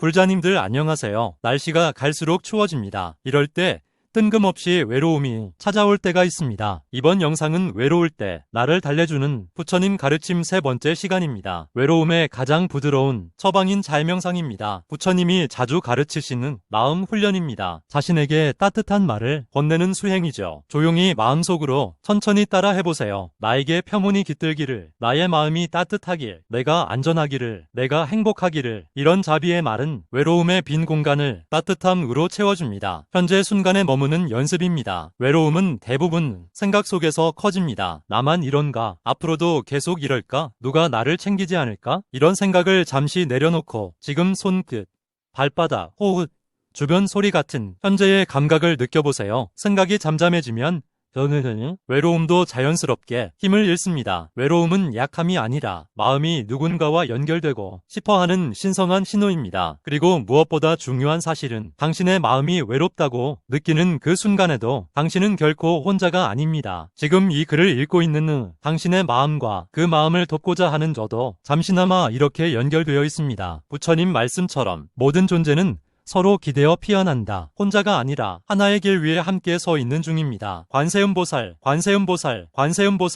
불자님들 안녕하세요. 날씨가 갈수록 추워집니다. 이럴 때 뜬금없이 외로움이 찾아올 때가 있습니다. 이번 영상은 외로울 때 나를 달래주는 부처님 가르침 세 번째 시간입니다. 외로움의 가장 부드러운 처방인 잘명상입니다. 부처님이 자주 가르치시는 마음 훈련입니다. 자신에게 따뜻한 말을 건네는 수행이죠. 조용히 마음속으로 천천히 따라 해보세요. 나에게 평온이 깃들기를, 나의 마음이 따뜻하길, 내가 안전하기를, 내가 행복하기를, 이런 자비의 말은 외로움의 빈 공간을 따뜻함으로 채워줍니다. 현재 순간에 머무는 연습입니다. 외로움은 대부분 생각 속에서 커집니다. 나만 이런가? 앞으로도 계속 이럴까? 누가 나를 챙기지 않을까? 이런 생각을 잠시 내려놓고 지금 손끝, 발바닥, 호흡, 주변 소리 같은 현재의 감각을 느껴보세요. 생각이 잠잠해지면 저는 외로움도 자연스럽게 힘을 잃습니다. 외로움은 약함이 아니라 마음이 누군가와 연결되고 싶어하는 신성한 신호입니다. 그리고 무엇보다 중요한 사실은 당신의 마음이 외롭다고 느끼는 그 순간에도 당신은 결코 혼자가 아닙니다. 지금 이 글을 읽고 있는 당신의 마음과 그 마음을 돕고자 하는 저도 잠시나마 이렇게 연결되어 있습니다. 부처님 말씀처럼 모든 존재는 서로 기대어 피어난다. 혼자가 아니라 하나의 길 위에 함께 서 있는 중입니다. 관세음보살, 관세음보살, 관세음보살.